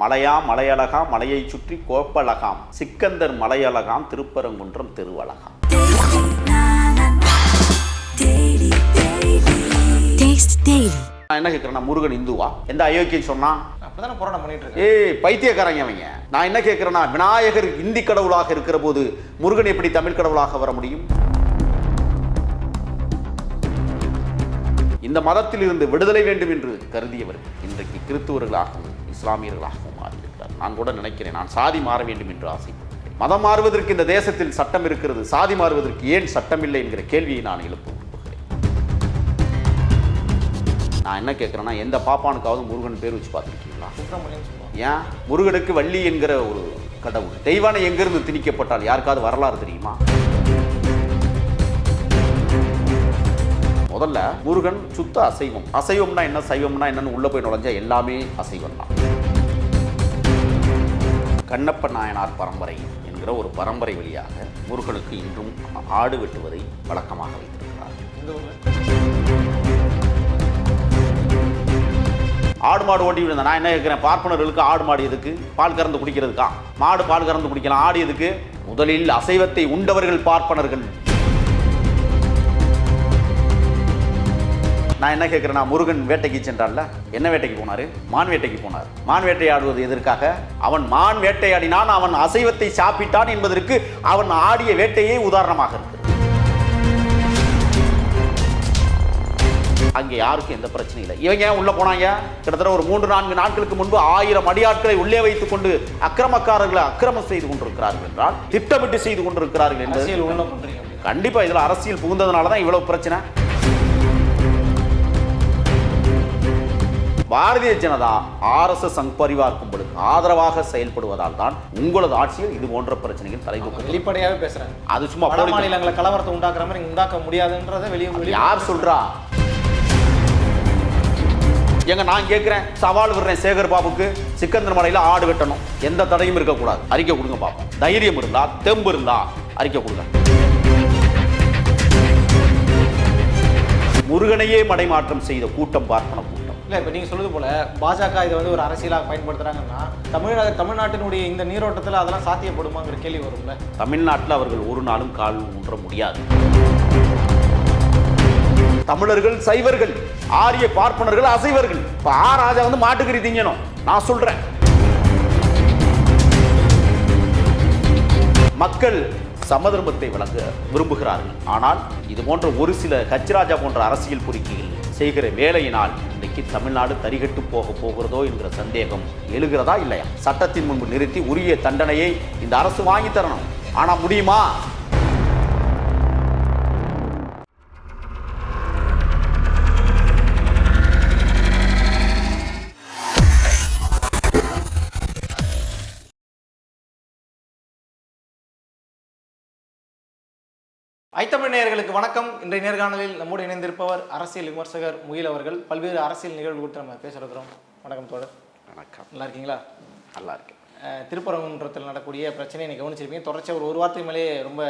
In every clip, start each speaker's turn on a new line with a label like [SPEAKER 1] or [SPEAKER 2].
[SPEAKER 1] மலையாம் மலையழகாம் மலையை சுற்றி கோப்பழகாம். சிக்கந்தர் மலையழகாம் திருப்பரங்குன்றம் திருவழகாம். நான் என்ன கேட்குறேன்னா முருகன் இந்துவா? எந்த அயோக்கியம் சொன்னான்
[SPEAKER 2] அப்படிதானே போராட்டம் பண்ணிட்டு இருக்கேன்
[SPEAKER 1] ஏய் பைத்தியக்காரங்க அவங்க நான் என்ன கேட்குறேன்னா விநாயகர் இந்தி கடவுளாக இருக்கிற போது முருகன் எப்படி தமிழ் கடவுளாக வர முடியும்? இந்த மதத்தில் இருந்து விடுதலை வேண்டும் என்று கருதியவர் இன்றைக்கு கிறிஸ்துவர்களாகவும் இஸ்லாமியர்களாகவும் நான் கூட நினைக்கிறேன். நான் சாதி மாற வேண்டும் என்று ஆசைப்படுகிறேன் மதம் மாறுவதற்கு இந்த தேசத்தில் சட்டம் இருக்கிறது. சாதி மாறுவதற்கு ஏன் சட்டம் இல்லை என்கிற கேள்வியை நான் எழுப்ப விரும்புகிறேன் நான் என்ன கேட்குறேன்னா எந்த பாப்பானுக்காவது முருகன் பேர் வச்சு பார்த்துருக்கீங்களா? ஏன்? முருகனுக்கு வள்ளி என்கிற ஒரு கடவுள். தெய்வானை எங்கிருந்து திணிக்கப்பட்டால் யாருக்காவது வரலாறு தெரியுமா? முதல்ல முருகன் சுத்த அசைவம். அசைவம்னா என்ன? சைவம்னா என்னன்னு உள்ள போய் நுழைஞ்சா எல்லாமே அசைவம் தான் கண்ணப்ப நாயனார் பரம்பரை என்கிற ஒரு பரம்பரை வழியாக முருகனுக்கு இன்றும் ஆடு வெட்டுவதை வழக்கமாக வைத்திருக்கிறார். ஆடு மாடு ஓட்டி விழுந்த நான் என்ன கேட்குறேன்? பார்ப்பனர்களுக்கு ஆடு மாடு எதுக்கு? பால் கறந்து குடிக்கிறதுக்கா? மாடு பால் கறந்து குடிக்கலாம். ஆடு எதுக்கு? முதலில் அசைவத்தை உண்டவர்கள் பார்ப்பனர்கள். நான் என்ன கேட்குறேன்னா முருகன் வேட்டைக்கு சென்றான்ல என்ன வேட்டைக்கு போனாரு? மான் வேட்டைக்கு போனார். மான் வேட்டையாடுவது எதற்காக? அவன் மான் வேட்டையாடினான் அவன் அசைவத்தை சாப்பிட்டான் என்பதற்கு அவன் ஆடிய வேட்டையே உதாரணமாக இருக்கு. அங்கே யாருக்கும் எந்த பிரச்சனையும் இல்லை. இவங்க ஏன் உள்ள போனாங்க? கிட்டத்தட்ட ஒரு மூன்று நான்கு நாட்களுக்கு முன்பு ஆயிரம் அடியாட்களை உள்ளே வைத்துக் கொண்டு அக்கிரமக்காரர்களை அக்கிரமம் செய்து கொண்டிருக்கிறார்கள் என்றால் திட்டமிட்டு செய்து கொண்டிருக்கிறார்கள் என்பது
[SPEAKER 2] அரசியல் உள்ள பண்றீங்க. அப்படி.
[SPEAKER 1] கண்டிப்பா இதுல அரசியல் புகுந்ததுனால தான் இவ்வளவு பிரச்சனை. பாரதிய ஜனதா ஆர்எஸ்எஸ் சங் பரிவார் கும்பலுக்கு ஆதரவாக செயல்படுவதால் தான் உங்களது ஆட்சியில் இது போன்ற பிரச்சனைகள் தலைதூக்கும்
[SPEAKER 2] வெளிப்படையாவே பேசுறாங்க.
[SPEAKER 1] அது சும்மா
[SPEAKER 2] மாநிலங்களை கலவரத்தை உண்டாக்குற மாதிரி உண்டாக்க முடியாதுன்றதை வெளியே
[SPEAKER 1] யார் சொல்றா? எங்க நான் கேட்கிறேன். சவால் விடுறேன் சேகர் பாபுக்கு. சிக்கந்தர் மலையில ஆடு வெட்டணும். எந்த தடையும் இருக்கக்கூடாது. அறிக்கை கொடுங்க பாப்போம் தைரியம் இருந்தா தெம்பு இருந்தா அறிக்கை கொடுங்க. முருகனையே மடைமாற்றம் செய்த கூட்டம் பார்ப்பன
[SPEAKER 2] இல்லை இப்போ நீங்கள் சொல்லுது போல பாஜக இதை வந்து ஒரு அரசியலாக பயன்படுத்துகிறாங்கன்னா தமிழக தமிழ்நாட்டினுடைய இந்த நீரோட்டத்தில் அதெல்லாம் சாத்தியப்படுமாங்கிற கேள்வி வரும்ல?
[SPEAKER 1] தமிழ்நாட்டில் அவர்கள் ஒரு நாளும் கால் ஊன்ற முடியாது. தமிழர்கள் சைவர்கள் ஆரிய பார்ப்பனர்கள் அசைவர்கள். இப்போ ஆ ராஜா வந்து மாட்டுக்கறி திங்கணும். நான் சொல்கிறேன் மக்கள் சமதர்மத்தை வழங்க விரும்புகிறார்கள். ஆனால் இது போன்ற ஒரு சில கச்சிராஜா போன்ற அரசியல் பொறிக்கைகள் செய்கிற வேலையினால் இன்றைக்கு தமிழ்நாடு தரிகட்டு போக போகிறதோ என்கிற சந்தேகம் எழுகிறதா இல்லையா? சட்டத்தின் முன்பு நிறுத்தி உரிய தண்டனையை இந்த அரசு வாங்கி தரணும். ஆனால் முடியுமா?
[SPEAKER 2] ஐத்தமிழ் நேயர்களுக்கு வணக்கம். இன்றைய நேர்காணலில் நம்மோடு இணைந்திருப்பவர் அரசியல் விமர்சகர் முகில் அவர்கள். பல்வேறு அரசியல் நிகழ்வு குறித்து நம்ம பேச இருக்கிறோம். வணக்கம் தோழர்.
[SPEAKER 1] வணக்கம்.
[SPEAKER 2] நல்லா இருக்கீங்களா?
[SPEAKER 1] நல்லா இருக்கேன்.
[SPEAKER 2] திருப்பரங்குன்றத்தில் நடக்கக்கூடிய பிரச்சனையை நீ கவனிச்சிருப்பீங்க. தொடர்ச்சியாக ஒரு ஒரு வார்த்தை மேலேயே ரொம்ப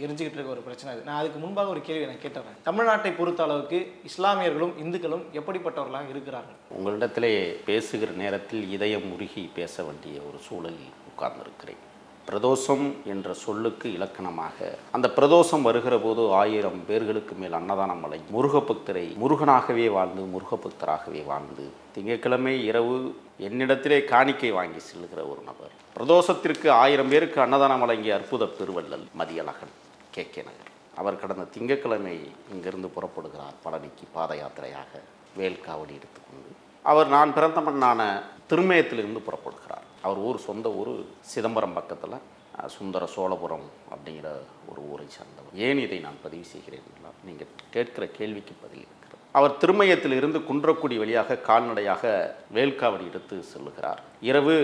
[SPEAKER 2] எரிஞ்சுக்கிட்டு இருக்க ஒரு பிரச்சனை அது. நான் அதுக்கு முன்பாக ஒரு கேள்வி நான். கேட்டுறேன் தமிழ்நாட்டை பொறுத்த அளவுக்கு இஸ்லாமியர்களும் இந்துக்களும் எப்படிப்பட்டவர்களாக இருக்கிறார்கள்?
[SPEAKER 1] உங்களிடத்திலே பேசுகிற நேரத்தில் இதயம் உருகி பேச வேண்டிய ஒரு சூழலில் உட்கார்ந்திருக்கிறேன். பிரதோஷம் என்ற சொல்லுக்கு இலக்கணமாக அந்த பிரதோஷம் வருகிற போது ஆயிரம் பேர்களுக்கு மேல் அன்னதானம் வழங்கி முருகபக்தரை முருகனாகவே வாழ்ந்து முருகபக்தராகவே வாழ்ந்து திங்கட்கிழமை இரவு என்னிடத்திலே காணிக்கை வாங்கி செல்லுகிற ஒரு நபர். பிரதோஷத்திற்கு ஆயிரம் பேருக்கு அன்னதானம் வழங்கிய அற்புத பெருவள்ளல் மதியழகன் கே. கே. நகர். அவர் கடந்த திங்கட்கிழமை இங்கிருந்து புறப்படுகிறார் பழனிக்கு பாத யாத்திரையாக வேல்காவடி எடுத்துக்கொண்டு. அவர் நான் பிறந்த மண்ணான திருமயத்திலிருந்து புறப்படுகிறார். அவர் ஊர் சொந்த ஊர் சிதம்பரம் பக்கத்தில் சுந்தர சோழபுரம் அப்படிங்கிற ஒரு ஊரை சார்ந்தவர். ஏன் இதை நான் பதிவு செய்கிறேன் என்றால் நீங்கள் கேட்கிற கேள்விக்கு பதில் இருக்கிறது. அவர் திருமயத்திலிருந்து குன்றக்குடி வழியாக கால்நடையாக வேல்காவடி எடுத்து செல்லுகிறார். இரவு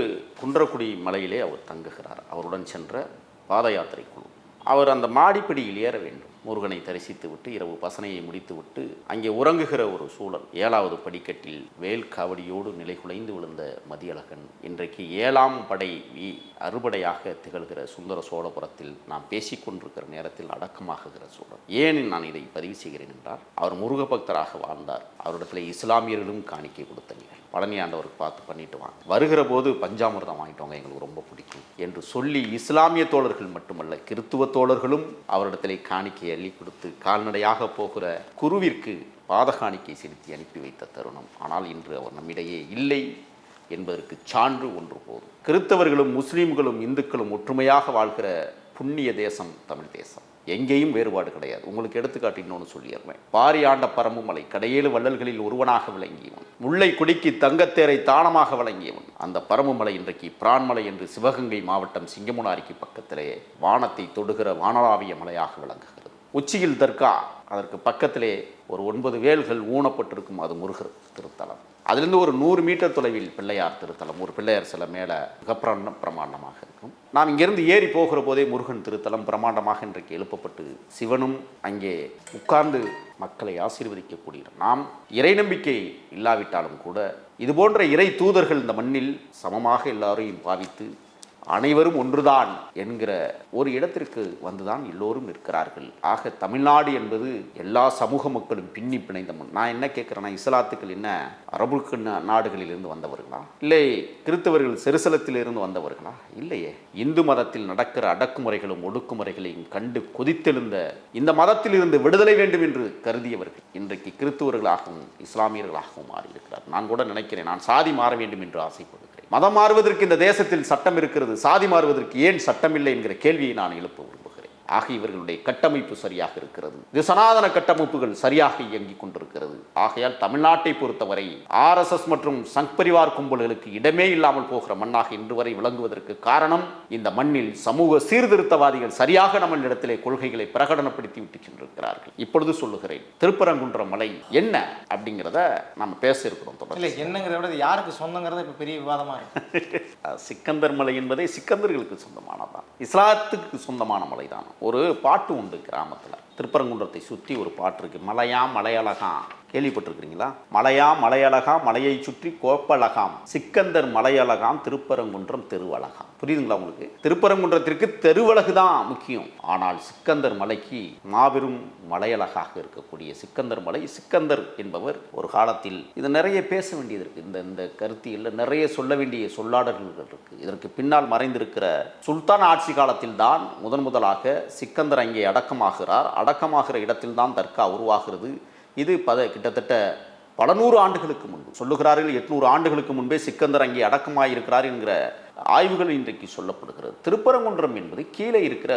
[SPEAKER 1] குன்றக்குடி மலையிலே அவர் தங்குகிறார். அவருடன் சென்ற பாத யாத்திரை குழு. அவர் அந்த மாடிப்படியில் ஏற வேண்டும். முருகனை தரிசித்து விட்டு இரவு பசனையை முடித்துவிட்டு அங்கே உறங்குகிற ஒரு சூழல். ஏழாவது படிக்கட்டில் வேல் காவடியோடு நிலைகுலைந்து விழுந்த மதியழகன். இன்றைக்கு ஏழாம் படை வீ அறுபடையாக திகழ்கிற சுந்தர சோழபுரத்தில் நாம் பேசிக்கொண்டிருக்கிற நேரத்தில் அடக்கமாகுகிற சூழல். ஏன் நான் இதை பதிவு செய்கிறேன் என்றால் அவர் முருக பக்தராக வாழ்ந்தார். அவரிடத்தில் இஸ்லாமியர்களும் காணிக்கை கொடுத்தனர். பழனி ஆண்டவருக்கு பார்த்து பண்ணிட்டு வாங்க. வருகிற போது பஞ்சாமிர்தம் வாங்கிட்டு வாங்க எங்களுக்கு ரொம்ப பிடிக்கும் என்று சொல்லி இஸ்லாமிய தோழர்கள் மட்டுமல்ல கிறித்துவ தோழர்களும் அவரிடத்திலே காணிக்கை அள்ளி கொடுத்து கால்நடையாக போகிற குருவிற்கு பாதகாணிக்கை செலுத்தி அனுப்பி வைத்த தருணம். ஆனால் இன்று அவர் நம்மிடையே இல்லை என்பதற்கு சான்று ஒன்று போதும். கிறித்தவர்களும் முஸ்லீம்களும் இந்துக்களும் ஒற்றுமையாக வாழ்கிற புண்ணிய தேசம் தமிழ் தேசம். எங்கேயும் வேறுபாடு கிடையாது. உங்களுக்கு எடுத்துக்காட்டு இன்னொன்று சொல்லிடுறேன் பாரியாண்ட பரம்புமலை கடையேழு வள்ளல்களில் ஒருவனாக விளங்கியவன். முல்லை குடிக்கு தங்கத்தேரை தானமாக வழங்கியவன் அந்த பரம்புமலை இன்றைக்கு பிரான்மலை என்று சிவகங்கை மாவட்டம் சிங்கமுனாரிக்கு பக்கத்திலே வானத்தை தொடுகிற வானளாவிய மலையாக விளங்குகிறது. உச்சியில் தர்கா அதற்கு பக்கத்திலே ஒரு ஒன்பது வேல்கள் ஊனப்பட்டிருக்கும் அது முருகர் திருத்தலம். அதிலிருந்து ஒரு நூறு மீட்டர் தொலைவில் பிள்ளையார் திருத்தலம் ஒரு பிள்ளையார் சில மேலே மிகப்பிரண்ட பிரமாண்டமாக இருக்கும். நாம் இங்கிருந்து ஏறி போகிற போதே முருகன் திருத்தலம் பிரமாண்டமாக இன்றைக்கு எழுப்பப்பட்டு சிவனும் அங்கே உட்கார்ந்து மக்களை ஆசீர்வதிக்கக்கூடிய நாம் இறை நம்பிக்கை இல்லாவிட்டாலும் கூட இது போன்ற இறை தூதர்கள் இந்த மண்ணில் சமமாக எல்லாரையும் பாவித்து அனைவரும் ஒன்றுதான் என்கிற ஒரு இடத்திற்கு வந்துதான் எல்லோரும் நிற்கிறார்கள். ஆக தமிழ்நாடு என்பது எல்லா சமூக மக்களும் பின்னி பிணைந்த முன் நான் என்ன கேட்குறேன்னா இஸ்லாத்துக்கள் என்ன? அரபுக்கு நாடுகளிலிருந்து வந்தவர்களா? இல்லை கிறித்தவர்கள் செருசலத்திலிருந்து வந்தவர்களா? இல்லையே. இந்து மதத்தில் நடக்கிற அடக்குமுறைகளும் ஒடுக்குமுறைகளையும் கண்டு கொதித்தெழுந்த இந்த மதத்திலிருந்து விடுதலை வேண்டும் என்று கருதியவர்கள் இன்றைக்கு கிறித்துவர்களாகவும் இஸ்லாமியர்களாகவும் மாறியிருக்கிறார் நான் கூட நினைக்கிறேன் நான் சாதி மாற வேண்டும் என்று ஆசைப்படுகிறேன் மதம் மாறுவதற்கு இந்த தேசத்தில் சட்டம் இருக்கிறது சாதி மாறுவதற்கு ஏன் சட்டம் இல்லை என்கிற கேள்வியை நான் எழுப்புவேன் ஆக இவர்களுடைய கட்டமைப்பு சரியாக இருக்கிறது. இது சனாதன கட்டமைப்புகள் சரியாக இயங்கிக் கொண்டிருக்கிறது. ஆகையால் தமிழ்நாட்டை பொறுத்தவரை ஆர்எஸ்எஸ் மற்றும் சங் பரிவார் கும்பல்களுக்கு இடமே இல்லாமல் போகிற மண்ணாக இன்று வரை விளங்குவதற்கு காரணம் இந்த மண்ணில் சமூக சீர்திருத்தவாதிகள் சரியாக நம்ம இடத்திலே கொள்கைகளை பிரகடனப்படுத்தி விட்டு சென்றிருக்கிறார்கள். இப்பொழுது சொல்லுகிறேன் திருப்பரங்குன்ற மலை என்ன அப்படிங்கிறத நம்ம பேச இருக்கிறோம் தொடர்ந்து
[SPEAKER 2] என்னங்கிறத விட யாருக்கு சொந்தங்கிறது இப்போ பெரிய விவாதமாக இருக்கு.
[SPEAKER 1] சிக்கந்தர் மலை என்பதே சிக்கந்தர்களுக்கு சொந்தமானதான். இஸ்லாத்துக்கு சொந்தமான மலை தான் ஒரு பாட்டு உண்டு கிராமத்தில். திருப்பரங்குன்றத்தை சுற்றி ஒரு பாட்டு இருக்குது மலையாம் மலையழகான் கேள்விப்பட்டிருக்கிறீங்களா? மலையாம் மலையழகாம் மலையை சுற்றி கோப்பழகாம். சிக்கந்தர் மலையழகாம் திருப்பரங்குன்றம் தெருவழகாம். புரியுதுங்களா உங்களுக்கு? திருப்பரங்குன்றத்திற்கு தெருவழகு தான் முக்கியம். ஆனால் சிக்கந்தர் மலைக்கு மாபெரும் மலையழகாக இருக்கக்கூடிய சிக்கந்தர் மலை சிக்கந்தர் என்பவர் ஒரு காலத்தில் இது நிறைய பேச வேண்டியது இருக்கு. இந்த இந்த கருத்தியில் நிறைய சொல்ல வேண்டிய சொல்லாடல்கள் இருக்கு. இதற்கு பின்னால் மறைந்திருக்கிற சுல்தான் ஆட்சி காலத்தில் தான் முதன் முதலாக சிக்கந்தர் அங்கே அடக்கமாகிறார். அடக்கமாகிற இடத்தில் தான் தர்கா உருவாகிறது. இது பத கிட்டத்தட்ட பல நூறு ஆண்டுகளுக்கு முன்பு. சொல்லுகிறார்கள் எட்நூறு ஆண்டுகளுக்கு முன்பே சிக்கந்தர் அங்கே அடக்கமாயிருக்கிறார் என்கிற ஆய்வுகள் இன்றைக்கு சொல்லப்படுகிறது. திருப்பரங்குன்றம் என்பது கீழே இருக்கிற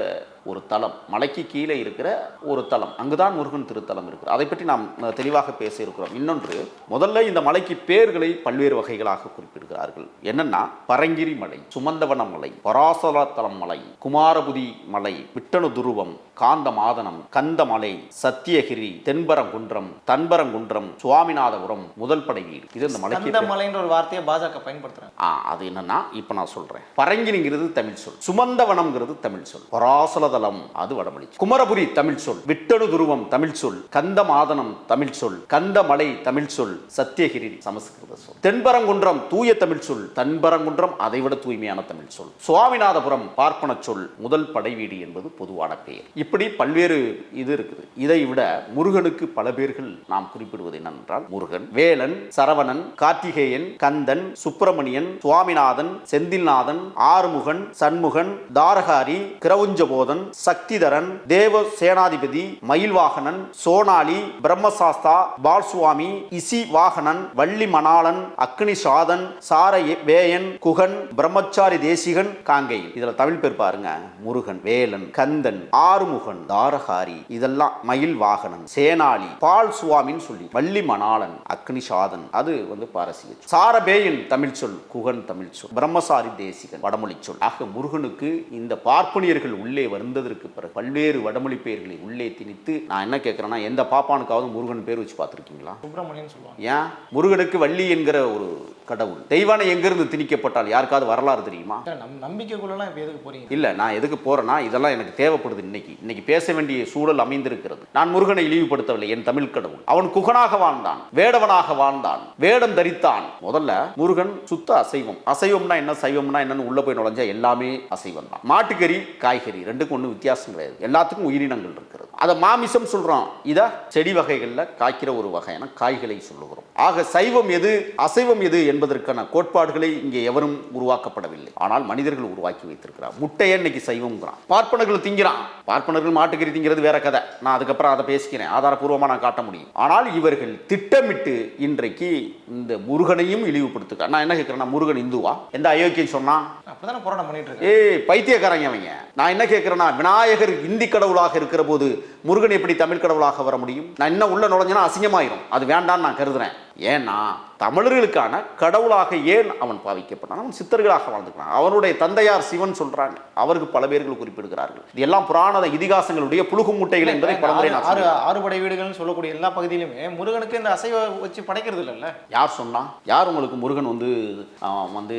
[SPEAKER 1] ஒரு தலம் மலைக்கு கீழே இருக்கிற ஒரு தலம். அங்குதான் முருகன் திருத்தலம் இருக்கிறது அதை பற்றி நாம் தெளிவாக பேச இருக்கிறோம். இன்னொன்று முதல்ல இந்த மலைக்கு பேர்களை பல்வேறு வகைகளாக குறிப்பிடுகிறார்கள். என்னன்னா பரங்கிரி மலை சுமந்தவன மலை பராசலத்தலம் மலை குமாரபுதி மலை விட்டணு துருவம் காந்த மாதனம் கந்தமலை சத்தியகிரி தென்பரங்குன்றம் தன்பரங்குன்றம் சுவாமிநாதபுரம் முதல் படை வீடு இது இந்த மலைக்கு
[SPEAKER 2] மலைன்ற ஒரு வார்த்தையை பாஜக பயன்படுத்துறாங்க.
[SPEAKER 1] அது என்னன்னா இப்போ நான் சொல்றேன். பரங்கினிங்கிறது தமிழ் சொல். சுமந்தவனம்ங்கிறது தமிழ் சொல். பராசலதலம் அது வடமொழி. குமரபுரி தமிழ் சொல். விட்டணு துருவம் தமிழ் சொல். கந்தமாதனம் தமிழ் சொல். கந்தமலை தமிழ் சொல். சத்தியகிரி சமஸ்கிருத சொல். தென்பரங்குன்றம் தூய தமிழ் சொல். தன்பரங்குன்றம் அதைவிட தூய்மையான தமிழ் சொல். சுவாமிநாதபுரம் பார்ப்பன சொல். முதல் படைவீடு என்பது பொதுவான பெயர். இப்படி பல்வேறு இது இருக்குது. இதை விட முருகனுக்கு பல பேர்கள் நாம் குறிப்பிடுவது என்னென்றால் முருகன் வேலன் சரவணன் கார்த்திகேயன் கந்தன் சுப்பிரமணியன் சுவாமிநாதன் செந்தில்நாதன் ஆறுமுகன் சண்முகன் தாரகாரி கிரவுஞ்சபோதன் சக்திதரன் தேவ சேனாதிபதி மயில்வாகனன் சோனாலி பிரம்மசாஸ்தா பால்சுவாமி இசி வாகனன் வள்ளி மணாளன் அக்னி சாதன் சார வேயன் குகன் பிரம்மச்சாரி தேசிகன் காங்கேயன் இதுல தமிழ் பேர் பாருங்க. முருகன் வேலன் கந்தன் ஆறுமுகன் தாரகாரி. இதெல்லாம் மயில் வாகனன் சேனாலி பால் சுவாமின்னு சொல்லி வள்ளி மணாளன் அக்னி சாதன் அது வந்து பாரசீக சாரபேயன் தமிழ் சொல் குகன் தமிழ் சொல். பிரம்மசாரி தேசிகன் வடமொழி சொல். ஆக முருகனுக்கு இந்த பார்ப்பனியர்கள் உள்ளே வந்ததற்கு பிறகு பல்வேறு வடமொழி பெயர்களை உள்ளே திணித்து நான் என்ன கேட்கிறேன்னா எந்த பாப்பானுக்காவது முருகன் பேர் வச்சு பார்த்துருக்கீங்களா?
[SPEAKER 2] சுப்பிரமணியன் சொல்லுவாங்க.
[SPEAKER 1] ஏன்? முருகனுக்கு வள்ளி என்கிற ஒரு கடவுள். தெய்வானை எங்கிருந்து திணிக்கப்பட்டால் யாருக்காவது வரலாறு தெரியுமா?
[SPEAKER 2] சார், நம் நம்பிக்கைக்குள்ளலாம் இப்போ எதுக்கு போறீங்க?
[SPEAKER 1] இல்ல நான் எதுக்கு போறேன்னா இதெல்லாம் எனக்கு தேவைப்படுது இன்னைக்கு. இன்னைக்கு பேச வேண்டிய சூழல் அமைந்திருக்கிறது. நான் முருகனை இழிவுபடுத்தவில்லை என் தமிழ் கடவுள். அவன் குகனாக வாழ்ந்தான் வேடவனாக வாழ்ந்தான் வேடம் தரித்தான். முதல்ல முருகன் சுத்த அசைவம். அசைவம்னா என்ன? சைவம்னா என்னன்னு உள்ள போய் நுழைஞ்சா எல்லாமே அசைவம் தான். மாட்டுக்கறி காய்கறி ரெண்டுக்கும் ஒன்றும் வித்தியாசம் கிடையாது. எல்லாத்துக்கும் உயிரினங்கள் இருக்கிறது. அதை மாமிசம் சொல்றோம். இதை செடி வகைகளில் காய்க்கிற ஒரு வகையான காய்களை சொல்லுகிறோம். ஆக சைவம் எது அசைவம் எது என்பதற்கான கோட்பாடுகளை இங்கே எவரும் உருவாக்கப்படவில்லை. ஆனால் மனிதர்கள் உருவாக்கி வைத்திருக்கிறார். முட்டையை இன்னைக்கு சைவம்ங்கிறான். பார்ப்பனர்கள் திங்கிறான். பார்ப்பனர்கள் மாட்டுக்கறி திங்கிறது வேற கதை. நான் அதுக்கப்புறம் அதை பேசிக்கிறேன். ஆதாரபூர்வமாக நான் காட்ட முடியும். ஆனால் இவர்கள் திட்டமிட்டு இன்றைக்கு இந்த முருகனையும் இழிவுபடுத்துக்க நான் என்ன கேட்கிறேன்னா முருகன் இந்துவா? எந்த அயோக்கிய அயோக்கியம் சொன்னா?
[SPEAKER 2] அப்பதானே போராட்டம் பண்ணிட்டு இருக்கேன்
[SPEAKER 1] ஏய் பைத்தியக்காரங்க அவங்க நான் என்ன கேட்கிறேன்னா விநாயகர் இந்தி கடவுளாக இருக்கிற போது முருகன் எப்படி தமிழ் கடவுளாக வர முடியும்? நான் இன்னும் உள்ள நுழைஞ்சேன்னா அசிங்கமாயிரும். அது வேண்டாம்னு நான் கருதுறேன். ஏன்னா தமிழர்களுக்கான கடவுளாக ஏன் அவன் பாவிக்கப்பட்டான்? அவன் சித்தர்களாக வாழ்ந்துக்கிறான். அவனுடைய தந்தையார் சிவன் சொல்றாங்க. அவருக்கு பல பேர்கள் குறிப்பிடுகிறார்கள். இது எல்லாம் புராண இதிகாசங்களுடைய புழுகு மூட்டைகள் என்பதை பலமுறை
[SPEAKER 2] ஆறு. ஆறுபடை வீடுகள்னு சொல்லக்கூடிய எல்லா பகுதியிலுமே முருகனுக்கு இந்த அசைவ வச்சு படைக்கிறது இல்லைல்ல?
[SPEAKER 1] யார் சொன்னா? யார் உங்களுக்கு முருகன் வந்து வந்து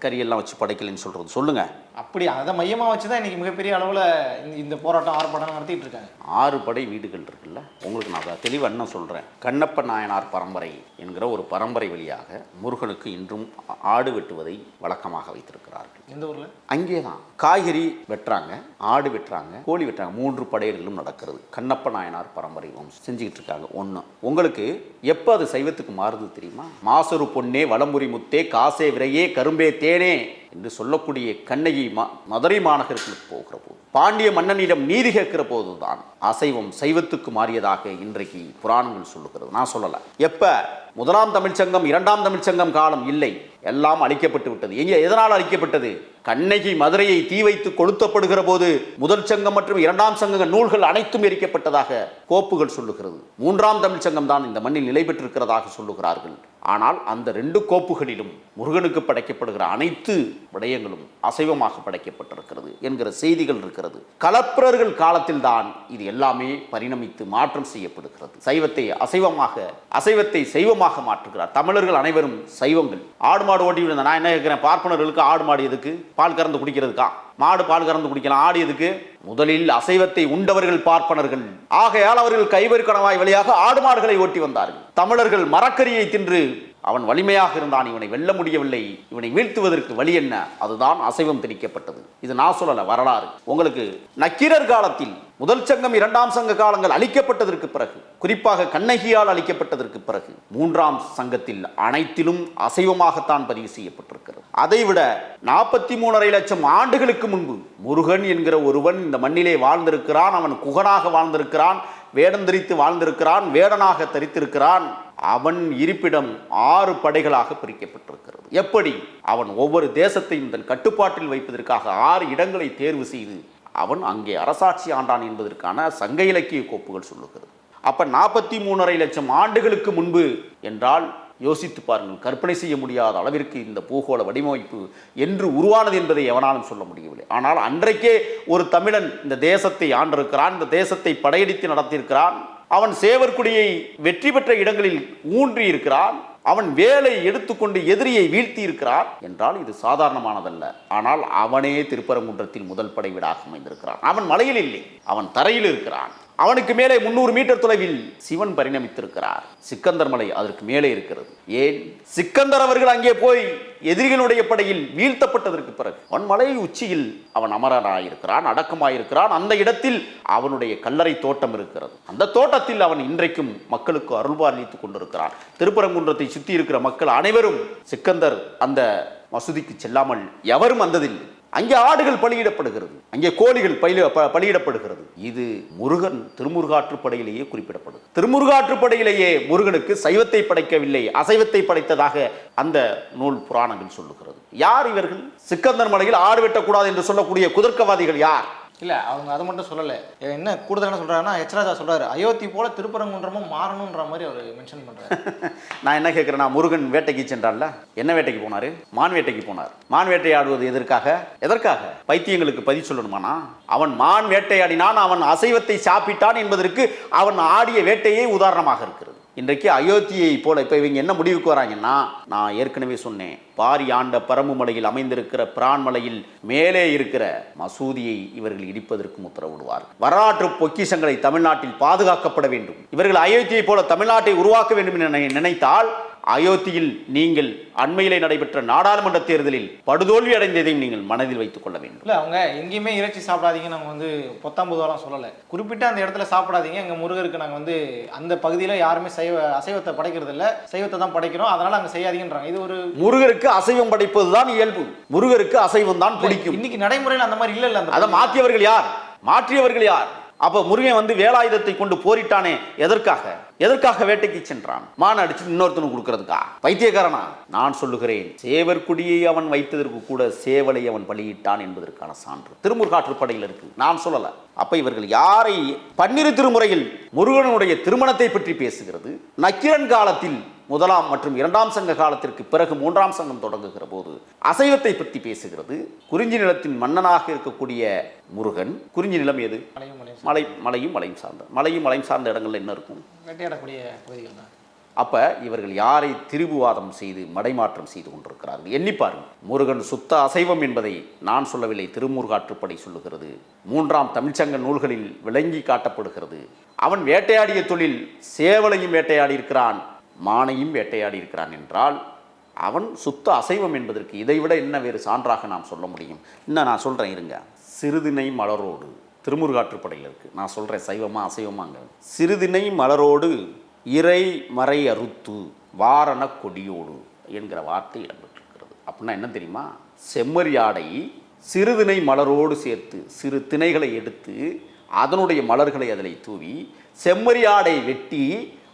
[SPEAKER 1] கறியெல்லாம் வச்சு படைக்கலைன்னு சொல்றது? சொல்லுங்க.
[SPEAKER 2] அப்படி அதை மையமாக வச்சு தான் இன்றைக்கி மிகப்பெரிய அளவில் இந்த- இந்த போராட்டம் ஆர்ப்பாட்டம் நடத்திட்டு இருக்காங்க.
[SPEAKER 1] ஆறு படை வீடுகள் இருக்குல்ல? உங்களுக்கு நான் அதை தெளிவாக என்ன சொல்கிறேன் கண்ணப்ப நாயனார் பரம்பரை என்கிற ஒரு பரம்பரை வழியாக முருகனுக்கு இன்றும் ஆடு வெட்டுவதை வழக்கமாக வைத்திருக்கிறார்கள்.
[SPEAKER 2] எந்த ஊரில்?
[SPEAKER 1] அங்கே தான் காய்கறி வெட்டுறாங்க ஆடு வெட்டுறாங்க கோழி வெட்டுறாங்க. மூன்று படையல்களும் நடக்கிறது. கண்ணப்ப நாயனார் பரம்பரை வம்சம். செஞ்சுக்கிட்டு இருக்காங்க ஒன்று உங்களுக்கு எப்போ அது சைவத்துக்கு மாறுது தெரியுமா? மாசரு பொன்னே வளமுறி முத்தே காசே விரையே கரும்பே தேனே என்று சொல்லக்கூடிய கண்ணகி ம மதுரை மாநகருக்கு போகிற போது பாண்டிய மன்னனிடம் நீதி கேட்கிற போதுதான் அசைவம் சைவத்துக்கு மாறியதாக இன்றைக்கு புராணங்கள் சொல்லுகிறது. நான் சொல்லலை. எப்போ? முதலாம் தமிழ்ச்சங்கம் இரண்டாம் தமிழ்ச்சங்கம் காலம் இல்லை. எல்லாம் அழிக்கப்பட்டு விட்டது. எங்கே? எதனால் அழிக்கப்பட்டது? கண்ணகி மதுரையை தீ வைத்து கொளுத்தப்படுகிற போது முதல் சங்கம் மற்றும் இரண்டாம் சங்க நூல்கள் அனைத்தும் எரிக்கப்பட்டதாக கோப்புகள் சொல்லுகிறது. மூன்றாம் தமிழ் சங்கம் தான் இந்த மண்ணில் நிலை பெற்றிருக்கிறதாக சொல்லுகிறார்கள். ஆனால் அந்த ரெண்டு கோப்புகளிலும் முருகனுக்கு படைக்கப்படுகிற அனைத்து விடயங்களும் அசைவமாக படைக்கப்பட்டிருக்கிறது என்கிற செய்திகள் இருக்கிறது. கலப்பிரர்கள் காலத்தில் தான் இது எல்லாமே பரிணமித்து மாற்றம் செய்யப்படுகிறது. சைவத்தை அசைவமாக அசைவத்தை சைவமாக மாற்றுகிறார். தமிழர்கள் அனைவரும் சைவங்கள். ஆடு மாடு ஓட்டி விழுந்த நான் என்ன கேட்கிறேன்? பார்ப்பனர்களுக்கு ஆடு மாடு எதுக்கு? பால் கறந்து குடிக்கிறதுக்கா? மாடு பால் கறந்து குடிக்கலாம். ஆடு எதுக்கு? முதலில் அசைவத்தை உண்டவர்கள் பார்ப்பனர்கள். ஆகையால் அவர்கள் கைவருக்கணவாய் வழியாக ஆடு மாடுகளை ஓட்டி வந்தார்கள். தமிழர்கள் மரக்கரியை தின்று அவன் வலிமையாக இருந்தான் இவனை வெல்ல முடியவில்லை இவனை வீழ்த்துவதற்கு வழி என்ன? அதுதான் அசைவம் திணிக்கப்பட்டது. இது நான் சொல்லல வரலாறு. உங்களுக்கு நக்கீரர் காலத்தில் முதல் சங்கம் இரண்டாம் சங்க காலங்கள் அளிக்கப்பட்டதற்கு பிறகு குறிப்பாக கண்ணகியால் அளிக்கப்பட்டதற்கு பிறகு மூன்றாம் சங்கத்தில் அனைத்திலும் அசைவமாகத்தான் பதிவு செய்யப்பட்டிருக்கிறது. அதைவிட நாற்பத்தி மூணரை லட்சம் ஆண்டுகளுக்கு முன்பு முருகன் என்கிற ஒருவன் இந்த மண்ணிலே வாழ்ந்திருக்கிறான் அவன் குகனாக வாழ்ந்திருக்கிறான் வேடம் தரித்து வாழ்ந்திருக்கிறான் வேடனாக தரித்திருக்கிறான். அவன் இருப்பிடம் ஆறு படைகளாக பிரிக்கப்பட்டிருக்கிறது. எப்படி? அவன் ஒவ்வொரு தேசத்தையும் தன் கட்டுப்பாட்டில் வைப்பதற்காக ஆறு இடங்களை தேர்வு செய்து அவன் அங்கே அரசாட்சி ஆண்டான் என்பதற்கான சங்க இலக்கிய கோப்புகள் சொல்லுகிறது. அப்ப நாற்பத்தி மூணரை லட்சம் ஆண்டுகளுக்கு முன்பு என்றால் யோசித்து பாருங்கள் கற்பனை செய்ய முடியாத அளவிற்கு இந்த பூகோள வடிவமைப்பு என்று உருவானது என்பதை எவனாலும் சொல்ல முடியவில்லை. ஆனால் அன்றைக்கே ஒரு தமிழன் இந்த தேசத்தை ஆண்டிருக்கிறான் இந்த தேசத்தை படையெடுத்து நடத்தியிருக்கிறான் அவன் சேவற்குடியை வெற்றி பெற்ற இடங்களில் ஊன்றி இருக்கிறான். அவன் வேலை எடுத்துக்கொண்டு எதிரியை வீழ்த்தி இருக்கிறான். என்றால் இது சாதாரணமானதல்ல. ஆனால் அவனே திருப்பரங்குன்றத்தில் முதல் படை வீடாக அமைந்திருக்கிறான். அவன் மலையில் இல்லை. அவன் தரையில் இருக்கிறான். அவனுக்கு மேலே முன்னூறு மீட்டர் தொலைவில் சிவன் பரிணமித்திருக்கிறார். சிக்கந்தர் மலை அதற்கு மேலே இருக்கிறது. ஏன்? சிக்கந்தர் அவர்கள் அங்கே போய் எதிரிகளுடைய படையில் வீழ்த்தப்பட்டதற்கு பிறகு அவன் மலை உச்சியில் அவன் அமரனாயிருக்கிறான் அடக்கமாயிருக்கிறான். அந்த இடத்தில் அவனுடைய கல்லறை தோட்டம் இருக்கிறது. அந்த தோட்டத்தில் அவன் இன்றைக்கும் மக்களுக்கு அருள்பாலித்துக் கொண்டிருக்கிறான். திருப்பரங்குன்றத்தை சுற்றி இருக்கிற மக்கள் அனைவரும் சிக்கந்தர் அந்த மசூதிக்கு செல்லாமல் எவரும் வந்ததில்லை. அங்கே ஆடுகள் பலியிடப்படுகிறது. அங்கே கோழிகள் பயில ப- பலியிடப்படுகிறது. இது முருகன் திருமுருகாற்றுப்படையிலேயே குறிப்பிடப்படுது. திருமுருகாற்றுப்படையிலேயே முருகனுக்கு சைவத்தை படைக்கவில்லை அசைவத்தை படைத்ததாக அந்த நூல் புராணங்கள் சொல்லுகிறது. யார் இவர்கள்? சிக்கந்தர் மலையில் ஆடு வெட்டக்கூடாது என்று சொல்லக்கூடிய குதர்க்கவாதிகள் யார்?
[SPEAKER 2] இல்லை அவங்க அதை மட்டும் சொல்லலை. என்ன கூடுதலான சொல்கிறாருன்னா சொல்றாருன்னா எச்ராஜா அயோத்தி போல திருப்பரங்குன்றமும் மாறணுன்ற மாதிரி அவர் மென்ஷன் பண்ணுறாரு
[SPEAKER 1] நான் என்ன கேட்குறேன்னா முருகன் வேட்டைக்கு சென்றால்ல என்ன வேட்டைக்கு போனார்? மான் வேட்டைக்கு போனார். மான் வேட்டையாடுவது எதற்காக? எதற்காக? பைத்தியங்களுக்கு பதில் சொல்லணுமானா அவன் மான் வேட்டையாடினான் அவன் அசைவத்தை சாப்பிட்டான் என்பதற்கு அவன் ஆடிய வேட்டையே உதாரணமாக இருக்கிறது. இன்றைக்கு அயோத்தியை போல இப்போ இவங்க என்ன முடிவுக்கு வராங்கன்னா நான் ஏற்கனவே சொன்னேன் பாரி ஆண்ட பரம்பு மலையில் அமைந்திருக்கிற பிரான்மலையில் மேலே இருக்கிற மசூதியை இவர்கள் இடிப்பதற்கும் உத்தரவிடுவார் வரலாற்று பொக்கிஷங்களை தமிழ்நாட்டில் பாதுகாக்கப்பட வேண்டும். இவர்கள் அயோத்தியை போல தமிழ்நாட்டை உருவாக்க வேண்டும் என நினைத்தால் அயோத்தியில் நீங்கள் அண்மையிலே நடைபெற்ற நாடாளுமன்ற தேர்தலில் படுதோல்வி அடைந்ததையும் நீங்கள் மனதில் வைத்துக் கொள்ள வேண்டும்.
[SPEAKER 2] இல்லை அவங்க எங்கேயுமே இறைச்சி சாப்பிடாதீங்கன்னு நாங்கள் வந்து பொத்தாம்பதுவாலாம் சொல்லலை. குறிப்பிட்ட அந்த இடத்துல சாப்பிடாதீங்க எங்கள் முருகருக்கு நாங்கள் வந்து அந்த பகுதியில் யாருமே சைவ அசைவத்தை படைக்கிறது இல்லை. சைவத்தை தான் படைக்கிறோம். அதனால் அங்கே செய்யாதீங்கன்றாங்க. இது ஒரு
[SPEAKER 1] முருகருக்கு அசைவம் படைப்பதுதான் இயல்பு. முருகருக்கு அசைவம் தான் பிடிக்கும்.
[SPEAKER 2] இன்னைக்கு நடைமுறையில் அந்த மாதிரி இல்லை இல்லை அந்த
[SPEAKER 1] அதை மாற்றியவர்கள் யார்? மாற்றியவர்கள் யார்? அப்போ முருகன் வந்து வேலாயுதத்தை கொண்டு போரிட்டானே எதற்காக? எதற்காக வேட்டைக்கு சென்றான்? மான் அடிச்சு இன்னொருத்தனுக்கு கொடுக்கறதுக்கா? பைத்தியக்காரனா? நான் சொல்லுகிறேன் சேவர் குடியை அவன் வைத்ததற்கு கூட சேவலை அவன் பலியிட்டான் என்பதற்கான சான்று. திருமுருகாற்றுப்படையில் இருக்கு. நான் சொல்லல. அப்ப இவர்கள் யாரை? பன்னிரு திருமுறையில் முருகனுடைய திருமணத்தை பற்றி பேசுகிறது. நக்கிரன் காலத்தில் முதலாம் மற்றும் இரண்டாம் சங்க காலத்திற்கு பிறகு மூன்றாம் சங்கம் தொடங்குகிற போது அசைவத்தை பற்றி பேசுகிறது. குறிஞ்சி நிலத்தின் மன்னனாக இருக்கக்கூடிய முருகன். குறிஞ்சி நிலம் எது? மலை மலையும் மலையும் சார்ந்த. மலையும் மலையும் சார்ந்த இடங்கள்ல என்ன இருக்கும்?
[SPEAKER 2] வேட்டையாடக்கூடிய பகுதிகள் தான்.
[SPEAKER 1] அப்ப இவர்கள் யாரை திரிபுவாதம் செய்து மடைமாற்றம் செய்து கொண்டிருக்கிறார்கள்? எண்ணி பாருங்க. முருகன் சுத்த அசைவம் என்பதை நான் சொல்லவில்லை. திருமுருகாற்றுப்படை சொல்லுகிறது. மூன்றாம் தமிழ்ச்சங்க நூல்களில் விளங்கி காட்டப்படுகிறது. அவன் வேட்டையாடிய தொழில் சேவலையும் வேட்டையாடி இருக்கிறான். மானையும் வேட்டையாடி இருக்கிறான் என்றால் அவன் சுத்த அசைவம் என்பதற்கு இதைவிட என்ன வேறு சான்றாக நாம் சொல்ல முடியும்? இன்னும் நான் சொல்கிறேன் இருங்க. சிறுதினை மலரோடு திருமுருகாற்றுப்படையில் இருக்குது நான் சொல்கிறேன் சைவமாக அசைவமாங்க. சிறுதினை மலரோடு இறை மறை அறுத்து வாரண கொடியோடு என்கிற வார்த்தை இடம்பெற்றிருக்கிறது. அப்படின்னா என்ன தெரியுமா? செம்மறியாடை சிறுதினை மலரோடு சேர்த்து சிறு திணைகளை எடுத்து அதனுடைய மலர்களை அதில் தூவி செம்மறியாடை வெட்டி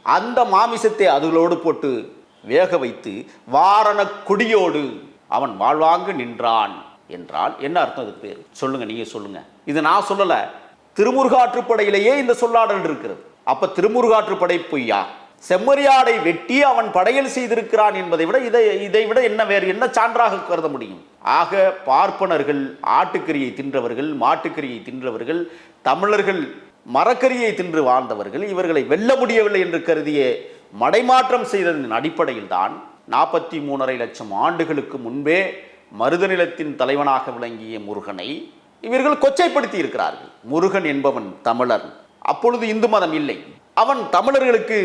[SPEAKER 1] அந்த மாமிசத்தை அதுகளோடு போட்டு வேக வைத்து வாரண கொடியோடு அவன் வாழ்வாங்கு நின்றான். என்றால் என்ன அர்த்தம் அதுக்கு பேர்? சொல்லுங்க நீங்க சொல்லுங்க. இது நான் சொல்லல. திருமுருகாற்றுப்படையிலேயே இந்த சொல்லாடல் இருக்கிறது. அப்ப திருமுருகாற்றுப்படை பொய்யா? செம்மறியாடை வெட்டி அவன் படையல் செய்திருக்கிறான் என்பதை விட இதை இதை விட என்ன வேறு என்ன சான்றாக கருத முடியும்? ஆக பார்ப்பனர்கள் ஆட்டுக்கறியை தின்றவர்கள் மாட்டுக்கறியை தின்றவர்கள் தமிழர்கள் மரக்கரியை தின்று வாழ்ந்தவர்கள் இவர்களை வெல்ல முடியவில்லை என்று கருதிய மடைமாற்றம் செய்ததன் அடிப்படையில் தான் நாற்பத்தி மூணரை லட்சம் ஆண்டுகளுக்கு முன்பே மருதநிலத்தின் தலைவனாக விளங்கிய முருகனை இவர்கள் கொச்சைப்படுத்தி இருக்கிறார்கள். முருகன் என்பவன் தமிழன் அப்பொழுது இந்து மதம் இல்லை. அவன் தமிழர்களுக்கு